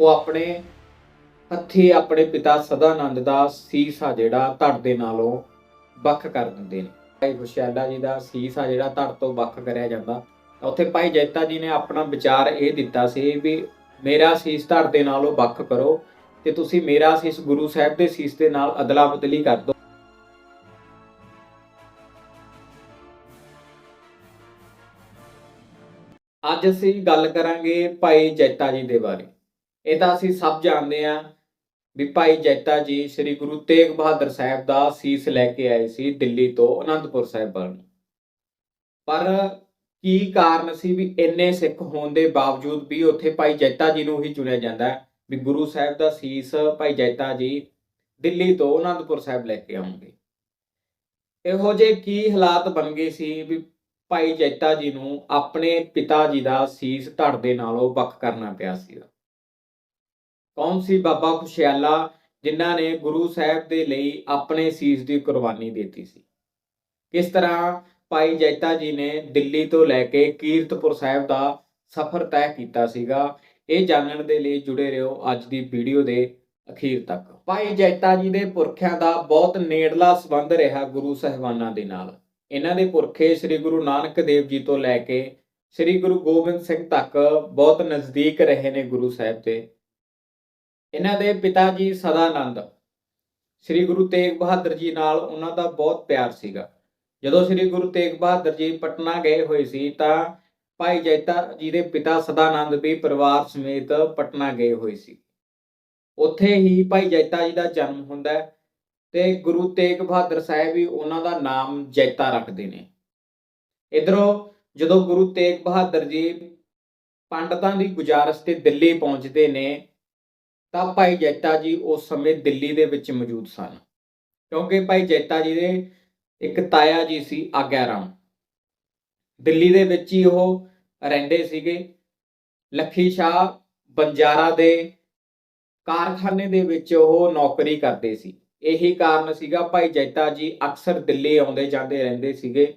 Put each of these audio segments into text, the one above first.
ਉਹ ਆਪਣੇ ਹੱਥੀ ਆਪਣੇ ਪਿਤਾ ਸਦਾਨੰਦ ਦਾ ਸੀਸ ਆ ਜਿਹੜਾ ਧੜ ਦੇ ਨਾਲੋਂ ਵੱਖ ਕਰ ਦਿੰਦੇ ਨੇ। ਭਾਈ ਖੁਸ਼ਿਆਲਾ ਜੀ ਦਾ ਸੀਸ ਆ ਜਿਹੜਾ ਧੜ ਤੋਂ ਵੱਖ ਕਰਿਆ ਜਾਂਦਾ। ਉੱਥੇ ਭਾਈ ਜੈਤਾ ਜੀ ਨੇ ਆਪਣਾ ਵਿਚਾਰ ਇਹ ਦਿੱਤਾ ਸੀ ਵੀ ਮੇਰਾ ਸੀਸ ਧੜ ਦੇ ਨਾਲੋਂ ਵੱਖ ਕਰੋ ਤੇ ਤੁਸੀਂ ਮੇਰਾ ਸੀਸ ਗੁਰੂ ਸਾਹਿਬ ਦੇ ਸੀਸ ਦੇ ਨਾਲ ਅਦਲਾ ਬਦਲੀ ਕਰ ਦਿਓ। ਅੱਜ ਅਸੀਂ ਗੱਲ ਕਰਾਂਗੇ ਭਾਈ ਜੈਤਾ ਜੀ ਦੇ ਬਾਰੇ। ਇਹ ਤਾਂ ਅਸੀਂ ਸਭ ਜਾਣਦੇ ਹਾਂ ਵੀ ਭਾਈ ਜੈਤਾ ਜੀ ਸ੍ਰੀ ਗੁਰੂ ਤੇਗ ਬਹਾਦਰ ਸਾਹਿਬ ਦਾ ਸੀਸ ਲੈ ਕੇ ਆਏ ਸੀ ਦਿੱਲੀ ਤੋਂ ਅਨੰਦਪੁਰ ਸਾਹਿਬ ਵੱਲ। ਪਰ ਕੀ ਕਾਰਨ ਸੀ ਵੀ ਇੰਨੇ ਸਿੱਖ ਹੋਣ ਦੇ ਬਾਵਜੂਦ ਵੀ ਉੱਥੇ ਭਾਈ ਜੈਤਾ ਜੀ ਨੂੰ ਹੀ ਚੁਣਿਆ ਜਾਂਦਾ ਵੀ ਗੁਰੂ ਸਾਹਿਬ ਦਾ ਸੀਸ ਭਾਈ ਜੈਤਾ ਜੀ ਦਿੱਲੀ ਤੋਂ ਅਨੰਦਪੁਰ ਸਾਹਿਬ ਲੈ ਕੇ ਆਉਂਗੇ ਇਹੋ ਜਿਹੇ ਕੀ ਹਾਲਾਤ ਬਣ ਗਏ ਸੀ ਵੀ ਭਾਈ ਜੈਤਾ ਜੀ ਨੂੰ ਆਪਣੇ ਪਿਤਾ ਜੀ ਦਾ ਸੀਸ ਧੜ ਦੇ ਨਾਲੋਂ ਵੱਖ ਕਰਨਾ ਪਿਆ ਸੀ ਕੌਣ ਸੀ ਬਾਬਾ ਖੁਸ਼ਿਆਲਾ ਜਿਨ੍ਹਾਂ ਨੇ ਗੁਰੂ ਸਾਹਿਬ ਦੇ ਲਈ ਆਪਣੇ ਸੀਸ ਦੀ ਕੁਰਬਾਨੀ ਦਿੱਤੀ ਸੀ? ਕਿਸ ਤਰ੍ਹਾਂ ਭਾਈ ਜੈਤਾ ਜੀ ਨੇ ਦਿੱਲੀ ਤੋਂ ਲੈ ਕੇ ਕੀਰਤਪੁਰ ਸਾਹਿਬ ਦਾ ਸਫ਼ਰ ਤੈਅ ਕੀਤਾ ਸੀਗਾ? ਇਹ ਜਾਣਨ ਦੇ ਲਈ ਜੁੜੇ ਰਹੋ ਅੱਜ ਦੀ ਵੀਡੀਓ ਦੇ ਅਖੀਰ ਤੱਕ। ਭਾਈ ਜੈਤਾ ਜੀ ਦੇ ਪੁਰਖਿਆਂ ਦਾ ਬਹੁਤ ਨੇੜਲਾ ਸੰਬੰਧ ਰਿਹਾ ਗੁਰੂ ਸਾਹਿਬਾਨਾਂ ਦੇ ਨਾਲ। ਇਹਨਾਂ ਦੇ ਪੁਰਖੇ ਸ੍ਰੀ ਗੁਰੂ ਨਾਨਕ ਦੇਵ ਜੀ ਤੋਂ ਲੈ ਕੇ ਸ੍ਰੀ ਗੁਰੂ ਗੋਬਿੰਦ ਸਿੰਘ ਤੱਕ ਬਹੁਤ ਨਜ਼ਦੀਕ ਰਹੇ ਨੇ ਗੁਰੂ ਸਾਹਿਬ ਦੇ। ਇਹਨਾਂ ਦੇ ਪਿਤਾ ਜੀ ਸਦਾਨੰਦ, ਸ੍ਰੀ ਗੁਰੂ ਤੇਗ ਬਹਾਦਰ ਜੀ ਨਾਲ ਉਹਨਾਂ ਦਾ ਬਹੁਤ ਪਿਆਰ ਸੀਗਾ। ਜਦੋਂ ਸ੍ਰੀ ਗੁਰੂ ਤੇਗ ਬਹਾਦਰ ਜੀ ਪਟਨਾ ਗਏ ਹੋਏ ਸੀ, ਤਾਂ ਭਾਈ ਜੈਤਾ ਜੀ ਦੇ ਪਿਤਾ ਸਦਾਨੰਦ ਵੀ ਪਰਿਵਾਰ ਸਮੇਤ ਪਟਨਾ ਗਏ ਹੋਏ ਸੀ। ਉੱਥੇ ਹੀ ਭਾਈ ਜੈਤਾ ਜੀ ਦਾ ਜਨਮ ਹੁੰਦਾ ਹੈ ਤੇ ਗੁਰੂ ਤੇਗ ਬਹਾਦਰ ਸਾਹਿਬ ਵੀ ਉਹਨਾਂ ਦਾ ਨਾਮ ਜੈਤਾ ਰੱਖਦੇ ਨੇ। ਇਧਰੋਂ ਜਦੋਂ ਗੁਰੂ ਤੇਗ ਬਹਾਦਰ ਜੀ ਪੰਡਤਾਂ ਦੀ ਗੁਜ਼ਾਰਸ਼ ਤੇ ਦਿੱਲੀ ਪਹੁੰਚਦੇ ਨੇ ਤਾਂ ਭਾਈ ਜੈਤਾ ਜੀ ਉਸ ਸਮੇਂ ਦਿੱਲੀ ਦੇ ਵਿੱਚ ਮੌਜੂਦ ਸਨ। ਕਿਉਂਕਿ ਭਾਈ ਜੈਤਾ ਜੀ ਦੇ ਇੱਕ ਤਾਇਆ ਜੀ ਸੀ ਆਗਿਆਰਾਮ ਦਿੱਲੀ ਦੇ ਵਿੱਚ ਹੀ ਉਹ ਰਹਿੰਦੇ ਸੀਗੇ। ਲੱਖੀ ਸ਼ਾਹ ਬੰਜਾਰਾ ਦੇ ਕਾਰਖਾਨੇ ਦੇ ਵਿੱਚ ਉਹ ਨੌਕਰੀ ਕਰਦੇ ਸੀ। ਇਹੀ ਕਾਰਨ ਸੀਗਾ ਭਾਈ ਜੈਤਾ ਜੀ ਅਕਸਰ ਦਿੱਲੀ ਆਉਂਦੇ ਜਾਂਦੇ ਰਹਿੰਦੇ ਸੀਗੇ।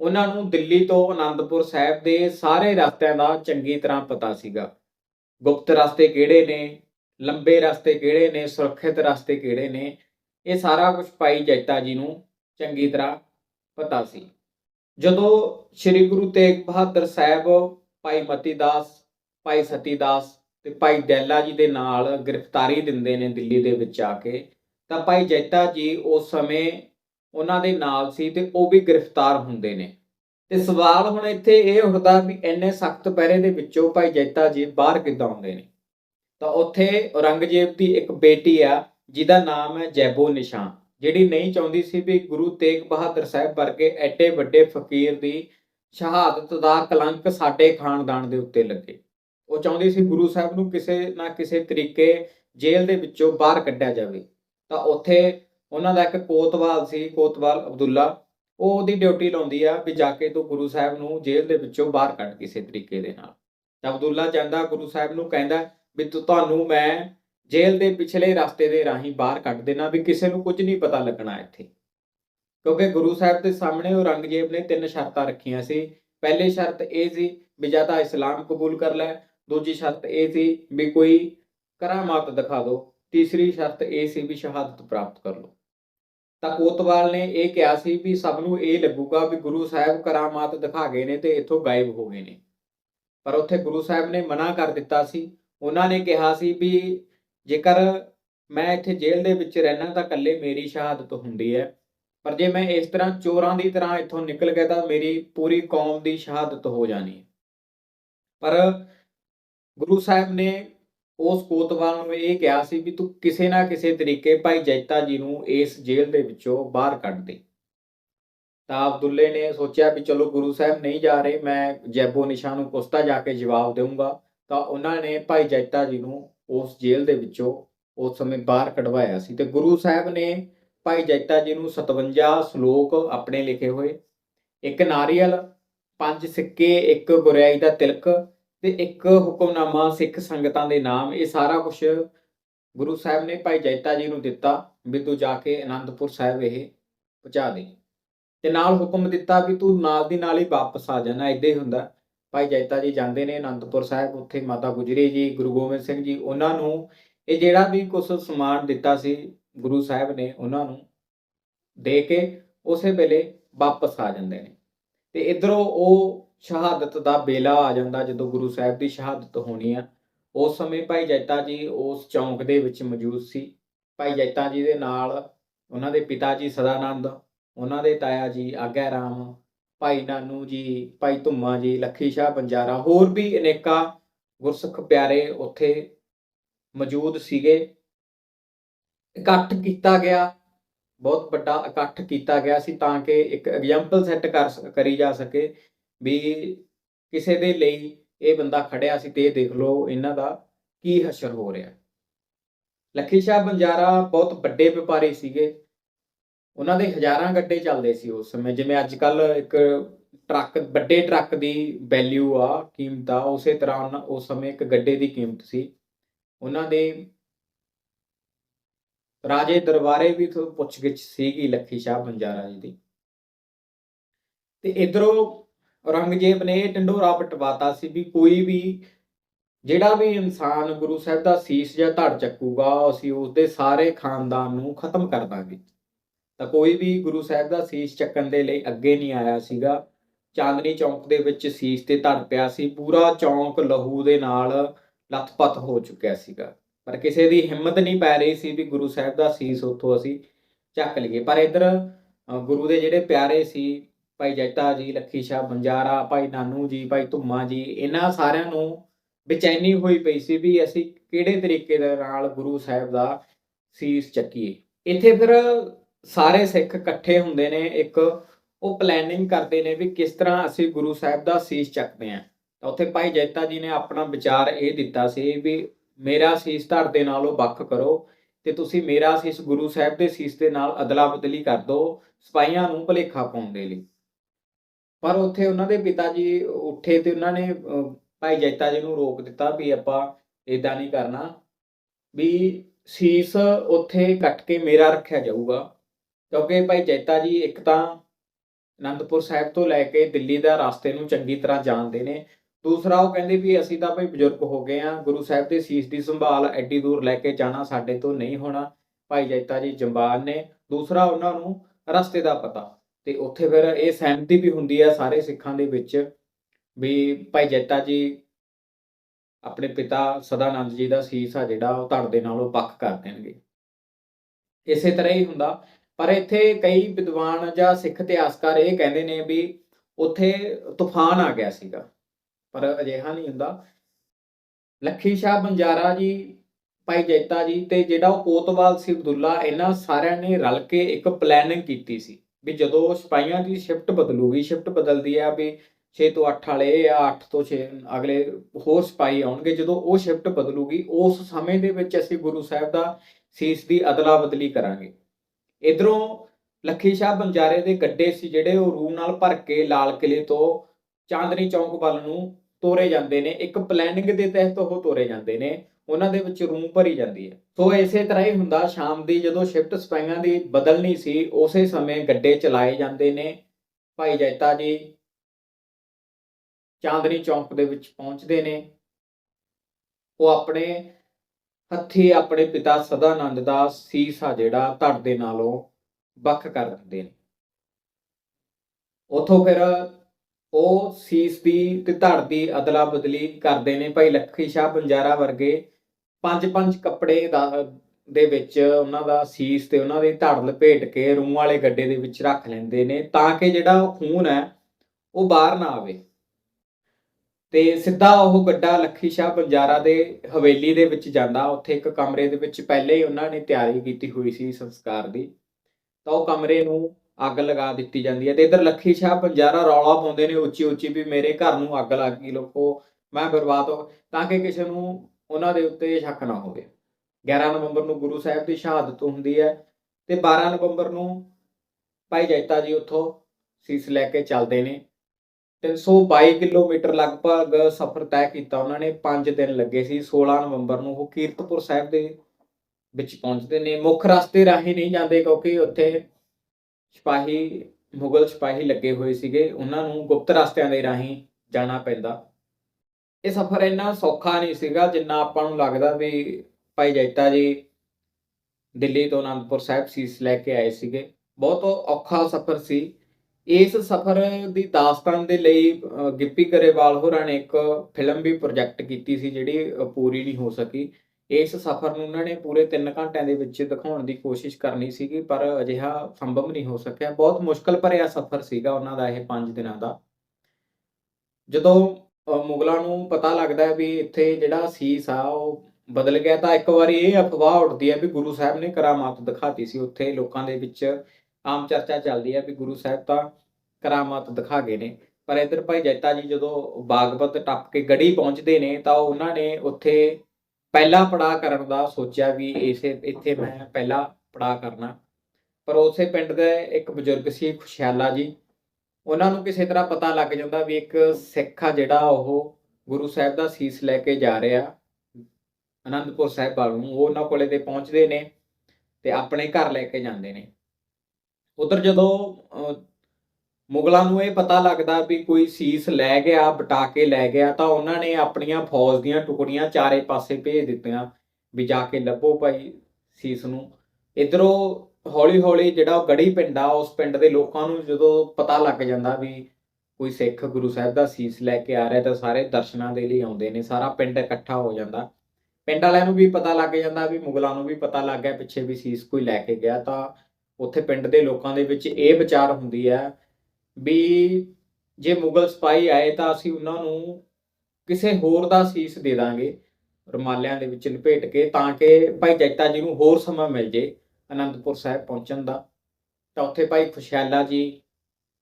ਉਹਨਾਂ ਨੂੰ ਦਿੱਲੀ ਤੋਂ ਆਨੰਦਪੁਰ ਸਾਹਿਬ ਦੇ ਸਾਰੇ ਰਸਤਿਆਂ ਦਾ ਚੰਗੀ ਤਰ੍ਹਾਂ ਪਤਾ ਸੀਗਾ। ਗੁਪਤ ਰਸਤੇ ਕਿਹੜੇ ਨੇ? ਲੰਬੇ ਰਸਤੇ ਕਿਹੜੇ ਨੇ, ਸੁਰੱਖਿਅਤ ਰਸਤੇ ਕਿਹੜੇ ਨੇ, ਇਹ ਸਾਰਾ ਕੁਝ ਭਾਈ ਜੈਤਾ ਜੀ ਨੂੰ ਚੰਗੀ ਤਰ੍ਹਾਂ ਪਤਾ ਸੀ। ਜਦੋਂ ਸ੍ਰੀ ਗੁਰੂ ਤੇਗ ਬਹਾਦਰ ਸਾਹਿਬ, ਭਾਈ ਮਤੀ ਦਾਸ ਭਾਈ ਸਤੀ ਦਾਸ ਤੇ ਭਾਈ ਦੈਲਾ ਜੀ ਦੇ ਨਾਲ ਗ੍ਰਿਫਤਾਰੀ ਦਿੰਦੇ ਨੇ ਦਿੱਲੀ ਦੇ ਵਿੱਚ ਆ ਕੇ, ਤਾਂ ਭਾਈ ਜੈਤਾ ਜੀ ਉਸ ਸਮੇਂ ਉਹਨਾਂ ਦੇ ਨਾਲ ਸੀ ਤੇ ਉਹ ਵੀ ਗ੍ਰਿਫਤਾਰ ਹੁੰਦੇ ਨੇ। ਤੇ ਸਵਾਲ ਹੁਣ ਇੱਥੇ ਇਹ ਉੱਠਦਾ ਵੀ ਇੰਨੇ ਸਖਤ ਪਹਿਰੇ ਦੇ ਵਿੱਚੋਂ ਭਾਈ ਜੈਤਾ ਜੀ ਬਾਹਰ ਕਿੱਦਾਂ ਆਉਂਦੇ ਨੇ? ਤਾਂ ਉੱਥੇ ਔਰੰਗਜ਼ੇਬ ਦੀ ਇੱਕ ਬੇਟੀ ਆ, ਜਿਹਦਾ ਨਾਮ ਹੈ ਜੈਬੋ ਨਿਸ਼ਾਨ। ਜਿਹੜੀ ਨਹੀਂ ਚਾਹੁੰਦੀ ਸੀ ਵੀ ਗੁਰੂ ਤੇਗ ਬਹਾਦਰ ਸਾਹਿਬ ਵਰਗੇ ਐਡੇ ਵੱਡੇ ਫਕੀਰ ਦੀ ਸ਼ਹਾਦਤ ਦਾ ਕਲੰਕ ਸਾਡੇ ਖਾਨਦਾਨ ਦੇ ਉੱਤੇ ਲੱਗੇ। ਉਹ ਚਾਹੁੰਦੀ ਸੀ ਗੁਰੂ ਸਾਹਿਬ ਨੂੰ ਕਿਸੇ ਨਾ ਕਿਸੇ ਤਰੀਕੇ ਜੇਲ੍ਹ ਦੇ ਵਿੱਚੋਂ ਬਾਹਰ ਕੱਢਿਆ ਜਾਵੇ। ਤਾਂ ਉੱਥੇ ਉਹਨਾਂ ਦਾ ਇੱਕ ਕੋਤਵਾਲ ਸੀ, ਕੋਤਵਾਲ ਅਬਦੁੱਲਾ। ਉਹ ਉਹਦੀ ਡਿਊਟੀ ਲਾਉਂਦੀ ਆ ਵੀ ਜਾ ਕੇ ਤੂੰ ਗੁਰੂ ਸਾਹਿਬ ਨੂੰ ਜੇਲ੍ਹ ਦੇ ਵਿੱਚੋਂ ਬਾਹਰ ਕੱਢ ਕਿਸੇ ਤਰੀਕੇ ਦੇ ਨਾਲ। ਤਾਂ ਅਬਦੁੱਲਾ ਜਾਂਦਾ, ਗੁਰੂ ਸਾਹਿਬ ਨੂੰ ਕਹਿੰਦਾ ਵੀ ਤੁਹਾਨੂੰ ਮੈਂ ਜੇਲ੍ਹ ਦੇ ਪਿਛਲੇ ਰਸਤੇ ਦੇ ਰਾਹੀਂ ਬਾਹਰ ਕੱਢ ਦੇਣਾ ਵੀ ਕਿਸੇ ਨੂੰ ਕੁਝ ਨਹੀਂ ਪਤਾ ਲੱਗਣਾ ਇੱਥੇ। ਕਿਉਂਕਿ ਗੁਰੂ ਸਾਹਿਬ ਦੇ ਸਾਹਮਣੇ ਔਰੰਗਜ਼ੇਬ ਨੇ ਤਿੰਨ ਸ਼ਰਤਾਂ ਰੱਖੀਆਂ ਸੀ। ਪਹਿਲੀ ਸ਼ਰਤ ਇਹ ਸੀ ਵੀ ਜਾਂ ਤਾਂ ਇਸਲਾਮ ਕਬੂਲ ਕਰ ਲੈ। ਦੂਜੀ ਸ਼ਰਤ ਇਹ ਸੀ ਵੀ ਕੋਈ ਕਰਾਮਾਤ ਦਿਖਾ ਦਿਓ ਤੀਸਰੀ ਸ਼ਰਤ ਇਹ ਸੀ ਵੀ ਸ਼ਹਾਦਤ ਪ੍ਰਾਪਤ ਕਰ ਲਓ। ਤਾਂ ਕੋਤਵਾਲ ਨੇ ਇਹ ਕਿਹਾ ਸੀ ਵੀ ਸਭ ਨੂੰ ਇਹ ਲੱਗੂਗਾ ਵੀ ਗੁਰੂ ਸਾਹਿਬ ਕਰਾਮਾਤ ਦਿਖਾ ਗਏ ਨੇ ਤੇ ਇੱਥੋਂ ਗਾਇਬ ਹੋ ਗਏ ਨੇ। ਪਰ ਉੱਥੇ ਗੁਰੂ ਸਾਹਿਬ ਨੇ ਮਨਾ ਕਰ ਦਿੱਤਾ ਸੀ ਉਹਨਾਂ ਨੇ ਕਿਹਾ ਸੀ ਵੀ ਜੇਕਰ ਮੈਂ ਇੱਥੇ ਜੇਲ੍ਹ ਦੇ ਵਿੱਚ ਰਹਿਣਾ ਤਾਂ ਇਕੱਲੇ ਮੇਰੀ ਸ਼ਹਾਦਤ ਹੁੰਦੀ ਹੈ। ਪਰ ਜੇ ਮੈਂ ਇਸ ਤਰ੍ਹਾਂ ਚੋਰਾਂ ਦੀ ਤਰ੍ਹਾਂ ਇੱਥੋਂ ਨਿਕਲ ਗਿਆ ਤਾਂ ਮੇਰੀ ਪੂਰੀ ਕੌਮ ਦੀ ਸ਼ਹਾਦਤ ਹੋ ਜਾਣੀ ਹੈ। ਪਰ ਗੁਰੂ ਸਾਹਿਬ ਨੇ ਉਸ ਕੋਤਵਾਲ ਨੂੰ ਇਹ ਕਿਹਾ ਸੀ ਵੀ ਤੂੰ ਕਿਸੇ ਨਾ ਕਿਸੇ ਤਰੀਕੇ ਭਾਈ ਜੈਤਾ ਜੀ ਨੂੰ ਇਸ ਜੇਲ੍ਹ ਦੇ ਵਿੱਚੋਂ ਬਾਹਰ ਕੱਢ ਦੇ। ਤਾਂ ਅਬਦੁੱਲੇ ਨੇ ਸੋਚਿਆ ਵੀ ਚਲੋ ਗੁਰੂ ਸਾਹਿਬ ਨਹੀਂ ਜਾ ਰਹੇ, ਮੈਂ ਜੈਬੋ ਨਿਸ਼ਾ ਨੂੰ ਕੁਸਤਾ ਜਾ ਕੇ ਜਵਾਬ ਦੇਵਾਂਗਾ ਤਾਂ ਉਹਨਾਂ ਨੇ ਭਾਈ ਜੈਤਾ ਜੀ ਨੂੰ ਉਸ ਜੇਲ੍ਹ ਦੇ ਵਿੱਚੋਂ ਉਸ ਸਮੇਂ ਬਾਹਰ ਕਢਵਾਇਆ ਸੀ ਤੇ ਗੁਰੂ ਸਾਹਿਬ ਨੇ ਭਾਈ ਜੈਤਾ ਜੀ ਨੂੰ 57 ਸ਼ਲੋਕ ਆਪਣੇ ਲਿਖੇ ਹੋਏ। ਇੱਕ ਨਾਰੀਅਲ, ਪੰਜ ਸਿੱਕੇ, ਇੱਕ ਗੁਰਿਆਈ ਦਾ ਤਿਲਕ ਤੇ ਇੱਕ ਹੁਕਮਨਾਮਾ ਸਿੱਖ ਸੰਗਤਾਂ ਦੇ ਨਾਮ, ਇਹ ਸਾਰਾ ਕੁਝ ਗੁਰੂ ਸਾਹਿਬ ਨੇ ਭਾਈ ਜੈਤਾ ਜੀ ਨੂੰ ਦਿੱਤਾ ਵੀ ਤੂੰ ਜਾ ਕੇ ਅਨੰਦਪੁਰ ਸਾਹਿਬ ਇਹ ਪਹੁੰਚਾ ਦੇ। ਤੇ ਨਾਲ ਹੁਕਮ ਦਿੱਤਾ ਵੀ ਤੂੰ ਨਾਲ ਦੀ ਨਾਲ ਹੀ ਵਾਪਸ ਆ ਜਾਣਾ, ਏਦਾਂ ਹੀ ਹੁੰਦਾ। ਭਾਈ ਜੈਤਾ ਜੀ ਜਾਂਦੇ ਨੇ, ਅਨੰਦਪੁਰ ਸਾਹਿਬ, ਉੱਥੇ ਮਾਤਾ ਗੁਜਰੀ ਜੀ, ਗੁਰੂ ਗੋਬਿੰਦ ਸਿੰਘ ਜੀ, ਉਹਨਾਂ ਨੂੰ ਇਹ ਜਿਹੜਾ ਵੀ ਕੁਝ ਸਮਾਨ ਦਿੱਤਾ ਸੀ ਗੁਰੂ ਸਾਹਿਬ ਨੇ ਉਹਨਾਂ ਨੂੰ ਦੇ ਕੇ ਉਸੇ ਵੇਲੇ ਵਾਪਸ ਆ ਜਾਂਦੇ ਨੇ। ਤੇ ਇਧਰੋਂ ਉਹ ਸ਼ਹਾਦਤ ਦਾ ਵੇਲਾ ਆ ਜਾਂਦਾ ਜਦੋਂ ਗੁਰੂ ਸਾਹਿਬ ਦੀ ਸ਼ਹਾਦਤ ਹੋਣੀ ਆ। ਉਸ ਸਮੇਂ ਭਾਈ ਜੈਤਾ ਜੀ ਉਸ ਚੌਂਕ ਦੇ ਵਿੱਚ ਮੌਜੂਦ ਸੀ। ਭਾਈ ਜੈਤਾ ਜੀ ਦੇ ਨਾਲ ਉਹਨਾਂ ਦੇ ਪਿਤਾ ਜੀ ਸਦਾਨੰਦ, ਉਹਨਾਂ ਦੇ ਤਾਇਆ ਜੀ ਆਗਿਆ ਰਾਮ ਭਾਈ ਨਾਨੂ ਜੀ, ਭਾਈ ਧੁੰਮਾ ਜੀ, ਲੱਖੀ ਸ਼ਾਹ ਬੰਜਾਰਾ, ਹੋਰ ਵੀ ਅਨੇਕਾਂ ਗੁਰਸਿੱਖ ਪਿਆਰੇ ਉੱਥੇ ਮੌਜੂਦ ਸੀਗੇ। ਇਕੱਠ ਕੀਤਾ ਗਿਆ, ਬਹੁਤ ਵੱਡਾ ਇਕੱਠ ਕੀਤਾ ਗਿਆ ਸੀ ਤਾਂ ਕਿ ਇੱਕ ਐਗਜ਼ਾਮਪਲ ਸੈੱਟ ਕਰ ਕਰੀ ਜਾ ਸਕੇ ਵੀ ਕਿਸੇ ਦੇ ਲਈ ਇਹ ਬੰਦਾ ਖੜਿਆ ਸੀ ਤੇ ਇਹ ਦੇਖ ਲਓ ਇਹਨਾਂ ਦਾ ਕੀ ਹਸ਼ਰ ਹੋ ਰਿਹਾ। ਲੱਖੀ ਸ਼ਾਹ ਬੰਜਾਰਾ ਬਹੁਤ ਵੱਡੇ ਵਪਾਰੀ ਸੀਗੇ। ਉਹਨਾਂ ਦੇ ਹਜ਼ਾਰਾਂ ਗੱਡੇ ਚੱਲਦੇ ਸੀ ਉਸ ਸਮੇਂ, ਜਿਵੇਂ ਅੱਜ ਕੱਲ ਇੱਕ ਟਰੱਕ, ਵੱਡੇ ਟਰੱਕ ਦੀ ਵੈਲਿਊ ਆ, ਕੀਮਤ ਆ, ਉਸੇ ਤਰ੍ਹਾਂ ਉਹਨਾਂ- ਉਸ ਸਮੇਂ ਇੱਕ ਗੱਡੇ ਦੀ ਕੀਮਤ ਸੀ। ਉਹਨਾਂ ਦੇ ਰਾਜੇ ਦਰਬਾਰੇ ਵੀ ਤੋਂ ਪੁੱਛਗਿੱਛ ਸੀਗੀ ਲੱਖੀ ਸ਼ਾਹ ਬੰਜਾਰਾ ਜੀ ਦੀ। ਤੇ ਇਧਰੋਂ ਔਰੰਗਜ਼ੇਬ ਨੇ ਇਹ ਢੰਡੋਰਾ ਪਟਵਾਤਾ ਸੀ ਵੀ ਕੋਈ ਵੀ, ਜਿਹੜਾ ਵੀ ਇਨਸਾਨ ਗੁਰੂ ਸਾਹਿਬ ਦਾ ਸੀਸ ਜਾਂ ਧੜ ਚੱਕੂਗਾ, ਅਸੀਂ ਉਸਦੇ ਸਾਰੇ ਖਾਨਦਾਨ ਨੂੰ ਖਤਮ ਕਰ ਦਾਂਗੇ। ਤਾਂ ਕੋਈ ਵੀ ਗੁਰੂ ਸਾਹਿਬ ਦਾ ਸੀਸ ਚੱਕਣ ਦੇ ਲਈ ਅੱਗੇ ਨਹੀਂ ਆਇਆ ਸੀਗਾ। ਚਾਂਦਨੀ ਚੌਂਕ ਦੇ ਵਿੱਚ ਸੀਸ ਤੇ ਧੜ ਪਿਆ ਸੀ। ਪੂਰਾ ਚੌਂਕ ਲਹੂ ਦੇ ਨਾਲ ਲੱਥਪੱਥ ਹੋ ਚੁੱਕਿਆ ਸੀਗਾ। ਪਰ ਕਿਸੇ ਦੀ ਹਿੰਮਤ ਨਹੀਂ ਪੈ ਰਹੀ ਸੀ ਵੀ ਗੁਰੂ ਸਾਹਿਬ ਦਾ ਸੀਸ ਉੱਥੋਂ ਅਸੀਂ ਚੱਕ ਲਈਏ। ਪਰ ਇਧਰ ਗੁਰੂ ਦੇ ਜਿਹੜੇ ਪਿਆਰੇ ਸੀ, ਭਾਈ ਜੈਤਾ ਜੀ, ਲੱਖੀ ਸ਼ਾਹ ਬੰਜਾਰਾ, ਭਾਈ ਨਾਨੂ ਜੀ, ਭਾਈ ਧੁੰਮਾ ਜੀ, ਇਹਨਾਂ ਸਾਰਿਆਂ ਨੂੰ ਬੇਚੈਨੀ ਹੋਈ ਪਈ ਸੀ ਵੀ ਅਸੀਂ ਕਿਹੜੇ ਤਰੀਕੇ ਦੇ ਨਾਲ ਗੁਰੂ ਸਾਹਿਬ ਦਾ ਸੀਸ ਚੱਕੀਏ। ਇੱਥੇ ਫਿਰ ਸਾਰੇ ਸਿੱਖ ਇਕੱਠੇ ਹੁੰਦੇ ਨੇ, ਇੱਕ ਉਹ ਪਲੈਨਿੰਗ ਕਰਦੇ ਨੇ ਵੀ ਕਿਸ ਤਰ੍ਹਾਂ ਅਸੀਂ ਗੁਰੂ ਸਾਹਿਬ ਦਾ ਸੀਸ ਚੱਕਦੇ ਹਾਂ। ਤਾਂ ਉੱਥੇ ਭਾਈ ਜੈਤਾ ਜੀ ਨੇ ਆਪਣਾ ਵਿਚਾਰ ਇਹ ਦਿੱਤਾ ਸੀ ਵੀ ਮੇਰਾ ਸੀਸ ਧੜ ਦੇ ਨਾਲੋਂ ਵੱਖ ਕਰੋ ਤੇ ਤੁਸੀਂ ਮੇਰਾ ਸੀਸ ਗੁਰੂ ਸਾਹਿਬ ਦੇ ਸੀਸ ਦੇ ਨਾਲ ਅਦਲਾ ਬਦਲੀ ਕਰ ਦਿਓ ਸਿਪਾਹੀਆਂ ਨੂੰ ਭੁਲੇਖਾ ਪਾਉਣ ਦੇ ਲਈ। ਪਰ ਉੱਥੇ ਉਹਨਾਂ ਦੇ ਪਿਤਾ ਜੀ ਉੱਠੇ ਤੇ ਉਹਨਾਂ ਨੇ ਭਾਈ ਜੈਤਾ ਜੀ ਨੂੰ ਰੋਕ ਦਿੱਤਾ ਵੀ ਆਪਾਂ ਇਦਾਂ ਨਹੀਂ ਕਰਨਾ, ਵੀ ਸੀਸ ਉੱਥੇ ਕੱਟ ਕੇ ਮੇਰਾ ਰੱਖਿਆ ਜਾਊਗਾ। ਕਿਉਂਕਿ ਭਾਈ ਜੈਤਾ ਜੀ, ਇੱਕ ਤਾਂ ਅਨੰਦਪੁਰ ਸਾਹਿਬ ਤੋਂ ਲੈ ਕੇ ਦਿੱਲੀ ਦਾ ਰਸਤੇ ਨੂੰ ਚੰਗੀ ਤਰ੍ਹਾਂ ਜਾਣਦੇ ਨੇ। ਦੂਸਰਾ ਉਹ ਕਹਿੰਦੇ ਵੀ ਅਸੀਂ ਤਾਂ ਭਾਈ ਬਜ਼ੁਰਗ ਹੋ ਗਏ ਆ ਗੁਰੂ ਸਾਹਿਬ ਦੇ ਸੀਸ ਦੀ ਸੰਭਾਲ ਐਡੀ ਦੂਰ ਲੈ ਕੇ ਜਾਣਾ ਸਾਡੇ ਤੋਂ ਨਹੀਂ ਹੋਣਾ, ਭਾਈ ਜੈਤਾ ਜੀ ਜੰਬਾਨ ਨੇ। ਦੂਸਰਾ ਉਹਨਾਂ ਨੂੰ ਰਸਤੇ ਦਾ ਪਤਾ, ਤੇ ਉੱਥੇ ਫਿਰ ਇਹ ਸਹਿਮਤੀ ਵੀ ਹੁੰਦੀ ਆ ਸਾਰੇ ਸਿੱਖਾਂ ਦੇ ਵਿੱਚ ਵੀ ਭਾਈ ਜੈਤਾ ਜੀ ਆਪਣੇ ਪਿਤਾ ਸਦਾਨੰਦ ਜੀ ਦਾ ਸੀਸ ਆ ਜਿਹੜਾ ਉਹ ਧੜ ਦੇ ਨਾਲ ਉਹ ਵੱਖ ਕਰ ਦੇਣਗੇ। ਇਸੇ ਤਰ੍ਹਾਂ ਹੀ ਹੁੰਦਾ। ਪਰ ਇੱਥੇ ਕਈ ਵਿਦਵਾਨ ਜਾਂ ਸਿੱਖ ਇਤਿਹਾਸਕਾਰ ਇਹ ਕਹਿੰਦੇ ਨੇ ਵੀ ਉੱਥੇ ਤੂਫਾਨ ਆ ਗਿਆ ਸੀਗਾ, ਪਰ ਅਜਿਹਾ ਨਹੀਂ ਹੁੰਦਾ। ਲੱਖੀ ਸ਼ਾਹ ਬੰਜਾਰਾ ਜੀ, ਭਾਈ ਜੈਤਾ ਜੀ ਤੇ ਜਿਹੜਾ ਉਹ ਕੋਤਵਾਲ ਸੀ ਅਬਦੁੱਲਾ, ਇਹਨਾਂ ਸਾਰਿਆਂ ਨੇ ਰਲ ਕੇ ਇੱਕ ਪਲੈਨਿੰਗ ਕੀਤੀ ਸੀ ਵੀ ਜਦੋਂ ਸਿਪਾਹੀਆਂ ਦੀ ਸ਼ਿਫਟ ਬਦਲੂਗੀ ਸ਼ਿਫਟ ਬਦਲਦੀ ਆ ਵੀ 6 ਤੋਂ 8 ਵਾਲੇ ਜਾਂ 8 ਤੋਂ 6 ਅਗਲੇ ਹੋਰ ਸਿਪਾਹੀ ਆਉਣਗੇ, ਜਦੋਂ ਉਹ ਸ਼ਿਫਟ ਬਦਲੂਗੀ, ਉਸ ਸਮੇਂ ਦੇ ਵਿੱਚ ਅਸੀਂ ਗੁਰੂ ਸਾਹਿਬ ਦਾ ਸੀਸ ਦੀ ਅਦਲਾ ਬਦਲੀ ਕਰਾਂਗੇ। ਇਧਰੋਂ ਲੱਖੀ ਸ਼ਾਹ ਬੰਜਾਰੇ ਦੇ ਗੱਡੇ ਸੀ ਜਿਹੜੇ ਉਹ ਰੂਹ ਨਾਲ ਭਰ ਕੇ ਲਾਲ ਕਿਲੇ ਤੋਂ ਚਾਂਦਨੀ ਚੌਂਕ ਵੱਲ ਨੂੰ ਤੋਰੇ ਜਾਂਦੇ ਨੇ। ਇੱਕ ਪਲੈਨਿੰਗ ਦੇ ਤਹਿਤ ਉਹ ਤੋਰੇ ਜਾਂਦੇ ਨੇ। ਉਹਨਾਂ ਦੇ ਵਿੱਚ ਰੂਮ ਭਰੀ ਜਾਂਦੀ ਹੈ। ਸੋ ਇਸੇ ਤਰ੍ਹਾਂ ਹੀ ਹੁੰਦਾ ਸ਼ਾਮ ਦੀ ਜਦੋਂ ਸ਼ਿਫਟ ਸਪਾਈਆਂ ਦੀ ਬਦਲਣੀ ਸੀ, ਉਸੇ ਸਮੇਂ ਗੱਡੇ ਚਲਾਏ ਜਾਂਦੇ ਨੇ। ਭਾਈ ਜੈਤਾ ਜੀ ਚਾਂਦਨੀ ਚੌਂਕ ਦੇ ਵਿੱਚ ਪਹੁੰਚਦੇ ਨੇ। ਉਹ ਆਪਣੇ ਹੱਥੀ ਆਪਣੇ ਪਿਤਾ ਸਦਾਨੰਦ ਦਾ ਸੀਸ ਆ ਜਿਹੜਾ ਧੜ ਦੇ ਨਾਲੋਂ ਵੱਖ ਕਰ ਦਿੰਦੇ ਨੇ। ਉਥੋਂ ਫਿਰ ਉਹ ਸੀਸ ਦੀ ਤੇ ਧੜ ਦੀ ਅਦਲਾ ਬਦਲੀ ਕਰਦੇ ਨੇ। ਭਾਈ ਲੱਖੀ ਸ਼ਾਹ ਬੰਜਾਰਾ ਵਰਗੇ ਪੰਜ ਪੰਜ ਕੱਪੜੇ ਦਾ ਦੇ ਵਿੱਚ ਉਹਨਾਂ ਦਾ ਸੀਸ ਤੇ ਉਹਨਾਂ ਦੀ ਧੜ ਲਪੇਟ ਕੇ ਰੂਹ ਵਾਲੇ ਗੱਡੇ ਦੇ ਵਿੱਚ ਰੱਖ ਲੈਂਦੇ ਨੇ ਤਾਂ ਕਿ ਜਿਹੜਾ ਉਹ ਖੂਨ ਹੈ ਉਹ ਬਾਹਰ ਨਾ ਆਵੇ। ਤੇ ਸਿੱਧਾ ਉਹ ਗੱਡਾ ਲੱਖੀ ਸ਼ਾਹ ਬੰਜਾਰਾ ਦੇ ਹਵੇਲੀ ਦੇ ਵਿੱਚ ਜਾਂਦਾ। ਉੱਥੇ ਇੱਕ ਕਮਰੇ ਦੇ ਵਿੱਚ ਪਹਿਲੇ ਹੀ ਉਹਨਾਂ ਨੇ ਤਿਆਰੀ ਕੀਤੀ ਹੋਈ ਸੀ ਸੰਸਕਾਰ ਦੀ। ਤਾਂ ਉਹ ਕਮਰੇ ਨੂੰ ਅੱਗ ਲਗਾ ਦਿੱਤੀ ਜਾਂਦੀ ਹੈ ਤੇ ਇਧਰ ਲੱਖੀ ਸ਼ਾਹ ਬੰਜਾਰਾ ਰੌਲਾ ਪਾਉਂਦੇ ਨੇ ਉੱਚੀ ਉੱਚੀ ਵੀ ਮੇਰੇ ਘਰ ਨੂੰ ਅੱਗ ਲੱਗ ਗਈ ਲੋਕੋ, ਮੈਂ ਬਰਬਾਦ ਹੋ ਤਾਂ ਕਿ ਕਿਸੇ ਨੂੰ ਉਹਨਾਂ ਦੇ ਉੱਤੇ ਸ਼ੱਕ ਨਾ ਹੋਵੇ। 11 ਨਵੰਬਰ ਨੂੰ ਗੁਰੂ ਸਾਹਿਬ ਦੀ ਸ਼ਹਾਦਤ ਹੁੰਦੀ ਹੈ ਤੇ 12 ਨਵੰਬਰ ਨੂੰ ਭਾਈ ਜੈਤਾ ਜੀ ਉੱਥੋਂ ਸੀਸ ਲੈ ਕੇ ਚੱਲਦੇ ਨੇ। 322 ਕਿਲੋਮੀਟਰ ਲਗਭਗ ਸਫ਼ਰ ਤੈਅ ਕੀਤਾ ਉਹਨਾਂ ਨੇ 5 ਦਿਨ ਲੱਗੇ ਸੀ 16 ਨਵੰਬਰ ਨੂੰ ਉਹ ਕੀਰਤਪੁਰ ਸਾਹਿਬ ਦੇ ਵਿੱਚ ਪਹੁੰਚਦੇ ਨੇ। ਮੁੱਖ ਰਸਤੇ ਰਾਹੀਂ ਨਹੀਂ ਜਾਂਦੇ ਕਿਉਂਕਿ ਉੱਥੇ ਸਿਪਾਹੀ, ਮੁਗਲ ਸਿਪਾਹੀ ਲੱਗੇ ਹੋਏ ਸੀਗੇ। ਉਹਨਾਂ ਨੂੰ ਗੁਪਤ ਰਸਤਿਆਂ ਦੇ ਰਾਹੀਂ ਜਾਣਾ ਪੈਂਦਾ। ਇਹ ਸਫ਼ਰ ਇੰਨਾ ਸੌਖਾ ਨਹੀਂ ਸੀਗਾ ਜਿੰਨਾ ਆਪਾਂ ਨੂੰ ਲੱਗਦਾ ਵੀ ਭਾਈ ਜੈਤਾ ਜੀ ਦਿੱਲੀ ਤੋਂ ਅਨੰਦਪੁਰ ਸਾਹਿਬ ਸੀਸ ਲੈ ਕੇ ਆਏ ਸੀਗੇ। ਬਹੁਤ ਔਖਾ ਸਫ਼ਰ ਸੀ। ਇਸ ਸਫ਼ਰ ਦੀ ਦਾਸਤਾਨ ਦੇ ਲਈ ਅ, ਗਿੱਪੀ ਗਰੇਵਾਲ ਹੋਰਾਂ ਨੇ ਇੱਕ ਫਿਲਮ ਵੀ ਪ੍ਰੋਜੈਕਟ ਕੀਤੀ ਸੀ ਜਿਹੜੀ ਪੂਰੀ ਨਹੀਂ ਹੋ ਸਕੀ। ਇਸ ਸਫ਼ਰ ਨੂੰ ਉਹਨਾਂ ਨੇ ਪੂਰੇ 3 ਘੰਟਿਆਂ ਦੇ ਵਿੱਚ ਦਿਖਾਉਣ ਦੀ ਕੋਸ਼ਿਸ਼ ਕਰਨੀ ਸੀਗੀ ਪਰ ਅਜਿਹਾ ਸੰਭਵ ਨਹੀਂ ਹੋ ਸਕਿਆ। ਬਹੁਤ ਮੁਸ਼ਕਲ ਭਰਿਆ ਸਫ਼ਰ ਸੀਗਾ ਉਹਨਾਂ ਦਾ ਇਹ 5 ਦਿਨਾਂ ਦਾ। ਜਦੋਂ ਅ, ਮੁਗਲਾਂ ਨੂੰ ਪਤਾ ਲੱਗਦਾ ਹੈ ਵੀ ਇੱਥੇ ਜਿਹੜਾ ਸੀਸ ਆ ਉਹ ਬਦਲ ਗਿਆ ਤਾਂ ਇੱਕ ਵਾਰੀ ਇਹ ਅਫਵਾਹ ਉੱਠਦੀ ਹੈ ਵੀ ਗੁਰੂ ਸਾਹਿਬ ਨੇ ਕਰਾਮਾਤ ਦਿਖਾਤੀ ਸੀ। ਉੱਥੇ ਲੋਕਾਂ ਦੇ ਵਿੱਚ ਆਮ ਚਰਚਾ ਚੱਲਦੀ ਹੈ ਵੀ ਗੁਰੂ ਸਾਹਿਬ ਤਾਂ ਕਰਾਮਾਤ ਦਿਖਾ ਗਏ ਨੇ। ਪਰ ਇਧਰ ਭਾਈ ਜੈਤਾ ਜੀ ਜਦੋਂ ਬਾਗਵਤ ਟੱਪ ਕੇ ਗੜੀ ਪਹੁੰਚਦੇ ਨੇ ਤਾਂ ਉਹਨਾਂ ਨੇ ਉੱਥੇ ਪਹਿਲਾ ਪੜਾਅ ਕਰਨ ਦਾ ਸੋਚਿਆ ਵੀ ਇਸੇ, ਇੱਥੇ ਮੈਂ ਪਹਿਲਾ ਪੜਾਅ ਕਰਨਾ। ਪਰ ਉਸੇ ਪਿੰਡ ਦੇ ਇੱਕ ਬਜ਼ੁਰਗ ਸੀ ਖੁਸ਼ਿਆਲਾ ਜੀ। ਉਹਨਾਂ ਨੂੰ ਕਿਸੇ ਤਰ੍ਹਾਂ ਪਤਾ ਲੱਗ ਜਾਂਦਾ ਵੀ ਇੱਕ ਸਿੱਖ ਆ ਜਿਹੜਾ ਉਹ ਗੁਰੂ ਸਾਹਿਬ ਦਾ ਸੀਸ ਲੈ ਕੇ ਜਾ ਰਿਹਾ। ਅਨੰਦਪੁਰ ਸਾਹਿਬ ਵੱਲ ਨੂੰ। ਉਹ ਉਹਨਾਂ ਕੋਲੇ ਤੇ ਪਹੁੰਚਦੇ ਨੇ ਤੇ ਆਪਣੇ ਘਰ ਲੈ ਕੇ ਜਾਂਦੇ ਨੇ। ਉਧਰ ਜਦੋਂ ਅਹ, ਮੁਗਲਾਂ ਨੂੰ ਇਹ ਪਤਾ ਲੱਗਦਾ ਵੀ ਕੋਈ ਸੀਸ ਲੈ ਗਿਆ ਬਟਾ ਕੇ ਲੈ ਗਿਆ ਤਾਂ ਉਹਨਾਂ ਨੇ ਆਪਣੀਆਂ ਫੌਜ ਦੀਆਂ ਟੁਕੜੀਆਂ ਚਾਰੇ ਪਾਸੇ ਭੇਜ ਦਿੱਤੀਆਂ ਵੀ ਜਾ ਕੇ ਲੱਭੋ ਭਾਈ ਸੀਸ ਨੂੰ। ਇਧਰੋਂ ਹੌਲੀ ਹੌਲੀ ਜਿਹੜਾ ਉਹ ਗੜੀ ਪਿੰਡ ਆ ਉਸ ਪਿੰਡ ਦੇ ਲੋਕਾਂ ਨੂੰ ਜਦੋਂ ਪਤਾ ਲੱਗ ਜਾਂਦਾ ਵੀ ਕੋਈ ਸਿੱਖ ਗੁਰੂ ਸਾਹਿਬ ਦਾ ਸੀਸ ਲੈ ਕੇ ਆ ਰਿਹਾ ਤਾਂ ਸਾਰੇ ਦਰਸ਼ਨਾਂ ਦੇ ਲਈ ਆਉਂਦੇ ਨੇ ਸਾਰਾ ਪਿੰਡ ਇਕੱਠਾ ਹੋ ਜਾਂਦਾ। ਪਿੰਡ ਵਾਲਿਆਂ ਨੂੰ ਵੀ ਪਤਾ ਲੱਗ ਜਾਂਦਾ ਵੀ ਮੁਗਲਾਂ ਨੂੰ ਵੀ ਪਤਾ ਲੱਗ ਗਿਆ ਪਿੱਛੇ ਵੀ ਸੀਸ ਕੋਈ ਲੈ ਕੇ ਗਿਆ ਤਾਂ ਉੱਥੇ ਪਿੰਡ ਦੇ ਲੋਕਾਂ ਦੇ ਵਿੱਚ ਇਹ ਵਿਚਾਰ ਹੁੰਦੀ ਹੈ ਵੀ ਜੇ ਮੁਗਲ ਸਿਪਾਹੀ ਆਏ ਤਾਂ ਅਸੀਂ ਉਹਨਾਂ ਨੂੰ ਕਿਸੇ ਹੋਰ ਦਾ ਸੀਸ ਦੇ ਦਾਂਗੇ ਰੁਮਾਲਿਆਂ ਦੇ ਵਿੱਚ ਲਪੇਟ ਕੇ ਤਾਂ ਕਿ ਭਾਈ ਜੈਤਾ ਜੀ ਨੂੰ ਹੋਰ ਸਮਾਂ ਮਿਲ ਜੇ ਅਨੰਦਪੁਰ ਸਾਹਿਬ ਪਹੁੰਚਣ ਦਾ। ਤਾਂ ਉੱਥੇ ਭਾਈ ਖੁਸ਼ਹਾਲਾ ਜੀ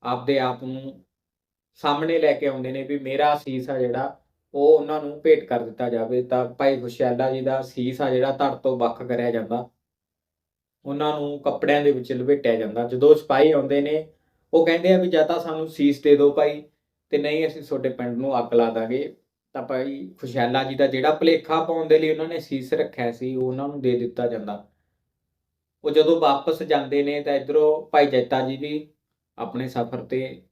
ਆਪਦੇ ਆਪ ਨੂੰ ਸਾਹਮਣੇ ਲੈ ਕੇ ਆਉਂਦੇ ਨੇ ਵੀ ਮੇਰਾ ਸੀਸ ਆ ਜਿਹੜਾ, ਉਹ ਉਹਨਾਂ ਨੂੰ ਭੇਟ ਕਰ ਦਿੱਤਾ ਜਾਵੇ ਤਾਂ ਭਾਈ ਖੁਸ਼ਹਾਲਾ ਜੀ ਦਾ ਸੀਸ ਆ ਜਿਹੜਾ ਧੜ ਤੋਂ ਵੱਖ ਕਰਿਆ ਜਾਂਦਾ। ਉਹਨਾਂ ਨੂੰ ਕੱਪੜਿਆਂ ਦੇ ਵਿੱਚ ਲਪੇਟਿਆ ਜਾਂਦਾ। ਜਦੋਂ ਸਿਪਾਹੀ ਆਉਂਦੇ ਨੇ, ਉਹ ਕਹਿੰਦੇ ਆ ਵੀ ਜਾਂ ਤਾਂ ਸਾਨੂੰ ਸੀਸ ਦੇ ਦਿਓ ਭਾਈ ਤੇ ਨਹੀਂ ਅਸੀਂ ਤੁਹਾਡੇ ਪਿੰਡ ਨੂੰ ਅੱਗ ਲਾ ਦਾਂਗੇ। ਤਾਂ ਭਾਈ ਖੁਸ਼ਹਾਲਾ ਜੀ ਦਾ ਜਿਹੜਾ ਭਲੇਖਾ ਪਾਉਣ ਦੇ ਲਈ ਉਹਨਾਂ ਨੇ ਸੀਸ ਰੱਖਿਆ ਸੀ, ਉਹ ਉਹਨਾਂ ਨੂੰ ਦੇ ਦਿੱਤਾ ਜਾਂਦਾ। ਉਹ ਜਦੋਂ ਵਾਪਸ ਜਾਂਦੇ ਨੇ ਤਾਂ ਇਧਰੋਂ ਭਾਈ ਜੈਤਾ ਜੀ ਵੀ ਆਪਣੇ ਸਫ਼ਰ ਤੇ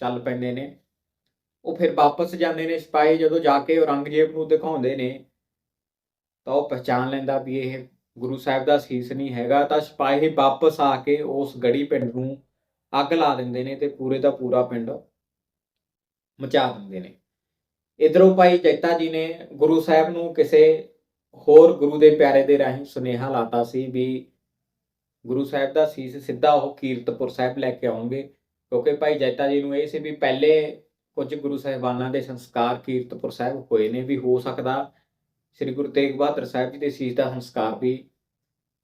ਚੱਲ ਪੈਂਦੇ ਨੇ। ਉਹ ਫਿਰ ਵਾਪਸ ਜਾਂਦੇ ਨੇ ਸਿਪਾਹੀ, ਜਦੋਂ ਜਾ ਕੇ ਔਰੰਗਜ਼ੇਬ ਨੂੰ ਦਿਖਾਉਂਦੇ ਨੇ ਤਾਂ ਉਹ ਪਛਾਣ ਲੈਂਦਾ ਵੀ ਇਹ ਗੁਰੂ ਸਾਹਿਬ ਦਾ ਸੀਸ ਨਹੀਂ ਹੈਗਾ, ਤਾਂ ਸਿਪਾਹੀ ਵਾਪਸ ਆ ਕੇ ਉਸ ਗੜੀ ਪਿੰਡ ਨੂੰ ਅੱਗ ਲਾ ਦਿੰਦੇ ਨੇ ਤੇ ਪੂਰੇ ਦਾ ਪੂਰਾ ਪਿੰਡ ਮਚਾ ਦਿੰਦੇ ਨੇ। ਇਧਰੋਂ ਭਾਈ ਜੈਤਾ ਜੀ ਨੇ ਗੁਰੂ ਸਾਹਿਬ ਨੂੰ ਕਿਸੇ ਹੋਰ ਗੁਰੂ ਦੇ ਪਿਆਰੇ ਦੇ ਰਾਹੀਂ ਸੁਨੇਹਾ ਲਾਤਾ ਸੀ ਵੀ ਗੁਰੂ ਸਾਹਿਬ ਦਾ ਸੀਸ ਸਿੱਧਾ ਉਹ ਕੀਰਤਪੁਰ ਸਾਹਿਬ ਲੈ ਕੇ ਆਉਣਗੇ, ਕਿਉਂਕਿ ਭਾਈ ਜੈਤਾ ਜੀ ਨੂੰ ਇਹ ਸੀ ਵੀ ਪਹਿਲੇ ਕੁਝ ਗੁਰੂ ਸਾਹਿਬਾਨਾਂ ਦੇ ਸੰਸਕਾਰ ਕੀਰਤਪੁਰ ਸਾਹਿਬ ਹੋਏ ਨੇ ਵੀ ਹੋ ਸਕਦਾ ਸ੍ਰੀ ਗੁਰੂ ਤੇਗ ਬਹਾਦਰ ਸਾਹਿਬ ਜੀ ਦੇ ਸੀਸ ਦਾ ਸੰਸਕਾਰ ਵੀ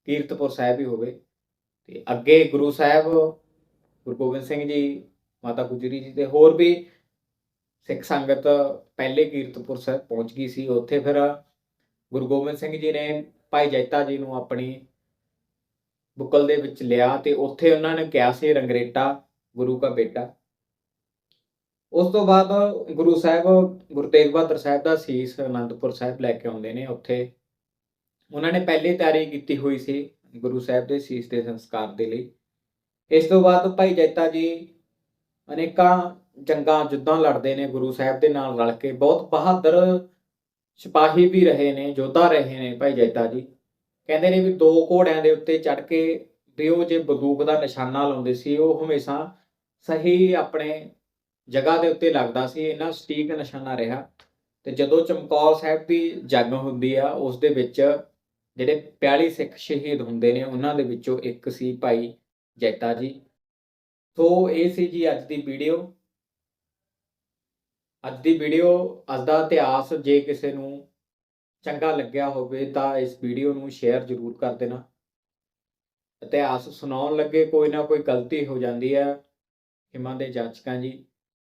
ਕੀਰਤਪੁਰ ਸਾਹਿਬ ਹੀ ਹੋਵੇ। ਤੇ ਅੱਗੇ ਗੁਰੂ ਸਾਹਿਬ, ਗੁਰੂ ਗੋਬਿੰਦ ਸਿੰਘ ਜੀ, ਮਾਤਾ ਗੁਜਰੀ ਜੀ ਤੇ ਹੋਰ ਵੀ ਸਿੱਖ ਸੰਗਤ ਪਹਿਲੇ ਕੀਰਤਪੁਰ ਸਾਹਿਬ ਪਹੁੰਚ ਗਈ ਸੀ। ਉੱਥੇ ਫਿਰ ਗੁਰੂ ਗੋਬਿੰਦ ਸਿੰਘ ਜੀ ਨੇ ਭਾਈ ਜੈਤਾ ਜੀ ਨੂੰ ਆਪਣੀ ਬੁੱਕਲ ਦੇ ਵਿੱਚ ਲਿਆ ਤੇ ਉੱਥੇ ਉਹਨਾਂ ਨੇ ਕਿਹਾ ਸੀ ਰੰਗਰੇਟਾ ਗੁਰੂ ਦਾ ਬੇਟਾ। ਉਸ ਤੋਂ ਬਾਅਦ ਗੁਰੂ ਸਾਹਿਬ, ਗੁਰੂ ਤੇਗ ਬਹਾਦਰ ਸਾਹਿਬ ਦਾ ਸੀਸ ਅਨੰਦਪੁਰ ਸਾਹਿਬ ਲੈ ਕੇ ਆਉਂਦੇ ਨੇ ਉੱਥੇ। ਉਹਨਾਂ ਨੇ ਪਹਿਲੀ ਤਿਆਰੀ ਕੀਤੀ ਹੋਈ ਸੀ ਗੁਰੂ ਸਾਹਿਬ ਦੇ ਸੀਸ ਦੇ ਸੰਸਕਾਰ ਦੇ ਲਈ। ਇਸ ਤੋਂ ਬਾਅਦ ਭਾਈ ਜੈਤਾ ਜੀ ਅਨੇਕਾਂ ਜੰਗਾਂ, ਜੁੱਧਾਂ ਲੜਦੇ ਨੇ, ਗੁਰੂ ਸਾਹਿਬ ਦੇ ਨਾਲ ਰਲ ਕੇ। ਬਹੁਤ ਬਹਾਦਰ ਸਿਪਾਹੀ ਵੀ ਰਹੇ ਨੇ, ਯੋਧਾ ਰਹੇ ਨੇ ਭਾਈ ਜੈਤਾ ਜੀ। ਕਹਿੰਦੇ ਨੇ ਵੀ ਦੋ ਘੋੜਿਆਂ ਦੇ ਉੱਤੇ ਚੜ ਕੇ ਵੀ ਉਹ ਜੇ ਬੰਦੂਕ ਦਾ ਨਿਸ਼ਾਨਾ ਲਾਉਂਦੇ ਸੀ, ਉਹ ਹਮੇਸ਼ਾ ਸਹੀ ਆਪਣੇ ਜਗ੍ਹਾ ਦੇ ਉੱਤੇ ਲੱਗਦਾ ਸੀ ਇਹਨਾਂ ਸਟੀਕ ਨਿਸ਼ਾਨਾ ਰਿਹਾ। ਤੇ ਜਦੋਂ ਚਮਕੌਰ ਸਾਹਿਬ ਦੀ ਜੰਗ ਹੁੰਦੀ ਆ, ਉਸ ਦੇ ਵਿੱਚ ਜਿਹੜੇ 42 ਸਿੱਖ ਸ਼ਹੀਦ ਹੁੰਦੇ ਨੇ, ਉਹਨਾਂ ਦੇ ਵਿੱਚੋਂ ਇੱਕ ਸੀ ਭਾਈ ਜੈਤਾ ਜੀ। ਸੋ ਇਹ ਸੀ ਜੀ ਅੱਜ ਦੀ ਵੀਡੀਓ। ਅੱਜ ਦੀ ਵੀਡੀਓ, ਅੱਜ ਦਾ ਇਤਿਹਾਸ ਜੇ ਕਿਸੇ ਨੂੰ ਚੰਗਾ ਲੱਗਿਆ ਹੋਵੇ ਤਾਂ ਇਸ ਵੀਡੀਓ ਨੂੰ ਸ਼ੇਅਰ ਜ਼ਰੂਰ ਕਰ ਦੇਣਾ। ਇਤਿਹਾਸ ਸੁਣਾਉਣ ਲੱਗੇ ਕੋਈ ਨਾ ਕੋਈ ਗਲਤੀ ਹੋ ਜਾਂਦੀ ਹੈ ਹਿਮਾਂ ਦੇ ਜਾਂਚਕਾਂ ਜੀ।